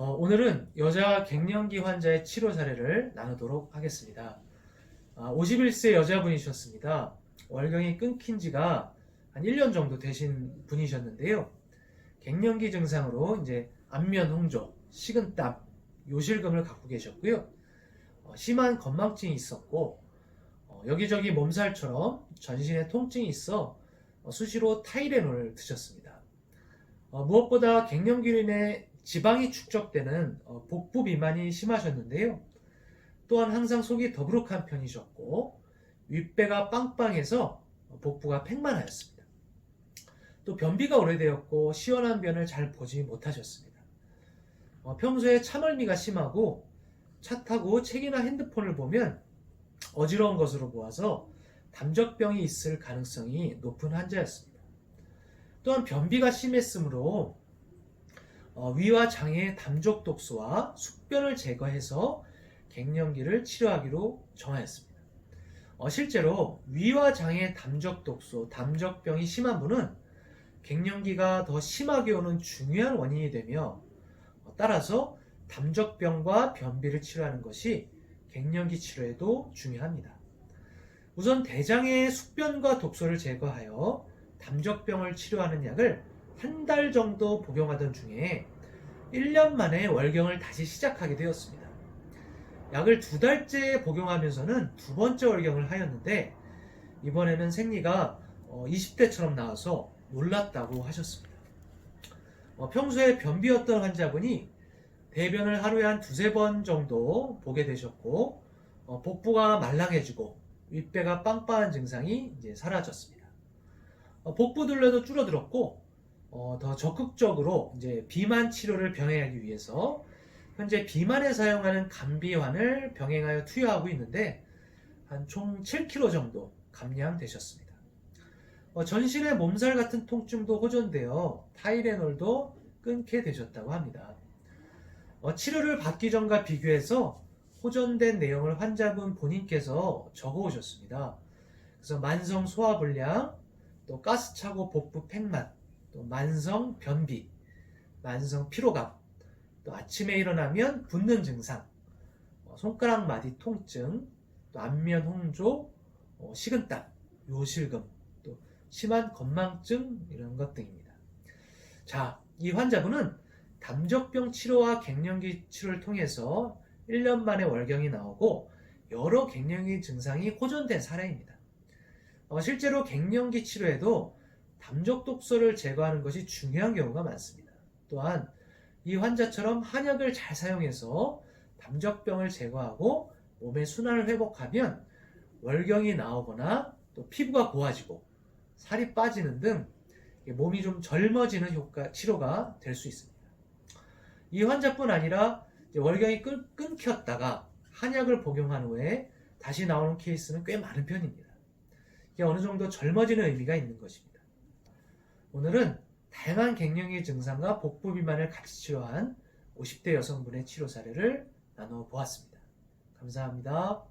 어, 오늘은 여자 갱년기 환자의 치료 사례를 나누도록 하겠습니다. 아, 51세 여자분이셨습니다. 월경이 끊긴 지가 한 1년 정도 되신 분이셨는데요. 갱년기 증상으로 이제 안면 홍조, 식은땀, 요실금을 갖고 계셨고요. 어, 심한 건망증이 있었고 어, 여기저기 몸살처럼 전신에 통증이 있어 어, 수시로 타이레놀을 드셨습니다. 어, 무엇보다 갱년기로 인해 지방이 축적되는 어, 복부 비만이 심하셨는데요. 또한 항상 속이 더부룩한 편이셨고 윗배가 빵빵해서 어, 복부가 팽만하였습니다. 또 변비가 오래되었고 시원한 변을 잘 보지 못하셨습니다. 어, 평소에 참을미가 심하고 차 타고 책이나 핸드폰을 보면 어지러운 것으로 보아서 담적병이 있을 가능성이 높은 환자였습니다. 또한 변비가 심했으므로 어, 위와 장의 담적 독소와 숙변을 제거해서 갱년기를 치료하기로 정하였습니다. 어, 실제로 위와 장의 담적 독소, 담적병이 심한 분은 갱년기가 더 심하게 오는 중요한 원인이 되며 어, 따라서 담적병과 변비를 치료하는 것이 갱년기 치료에도 중요합니다. 우선 대장의 숙변과 독소를 제거하여 담적병을 치료하는 약을 한 달 정도 복용하던 중에 1년 만에 월경을 다시 시작하게 되었습니다. 약을 두 달째 복용하면서는 두 번째 월경을 하였는데 이번에는 생리가 20대처럼 나와서 놀랐다고 하셨습니다. 어, 평소에 변비였던 환자분이 대변을 하루에 한 두세 번 정도 보게 되셨고 어, 복부가 말랑해지고 윗배가 빵빵한 증상이 이제 사라졌습니다. 어, 복부 둘레도 줄어들었고 어, 더 적극적으로 이제 비만 치료를 병행하기 위해서 현재 비만에 사용하는 감비환을 병행하여 투여하고 있는데 한 총 7kg 정도 감량되셨습니다. 어, 전신의 몸살 같은 통증도 호전되어 타이레놀도 끊게 되셨다고 합니다. 어, 치료를 받기 전과 비교해서 호전된 내용을 환자분 본인께서 적어 오셨습니다. 그래서 만성 소화불량, 또 가스차고 복부 팽만, 또 만성 변비, 만성 피로감, 또 아침에 일어나면 붓는 증상, 어, 손가락 마디 통증, 또 안면 홍조, 어, 식은땀, 요실금, 또 심한 건망증 이런 것 등입니다. 자, 이 환자분은 담적병 치료와 갱년기 치료를 통해서 1년 만에 월경이 나오고 여러 갱년기 증상이 호전된 사례입니다. 어, 실제로 갱년기 치료에도 담적 독소를 제거하는 것이 중요한 경우가 많습니다. 또한 이 환자처럼 한약을 잘 사용해서 담적병을 제거하고 몸의 순환을 회복하면 월경이 나오거나 또 피부가 고와지고 살이 빠지는 등 몸이 좀 젊어지는 효과 치료가 될 수 있습니다. 이 환자뿐 아니라 월경이 끊, 끊겼다가 한약을 복용한 후에 다시 나오는 케이스는 꽤 많은 편입니다. 이게 어느 정도 젊어지는 의미가 있는 것입니다. 오늘은 다양한 갱년기 증상과 복부 비만을 같이 치료한 50대 여성분의 치료 사례를 나눠 보았습니다. 감사합니다.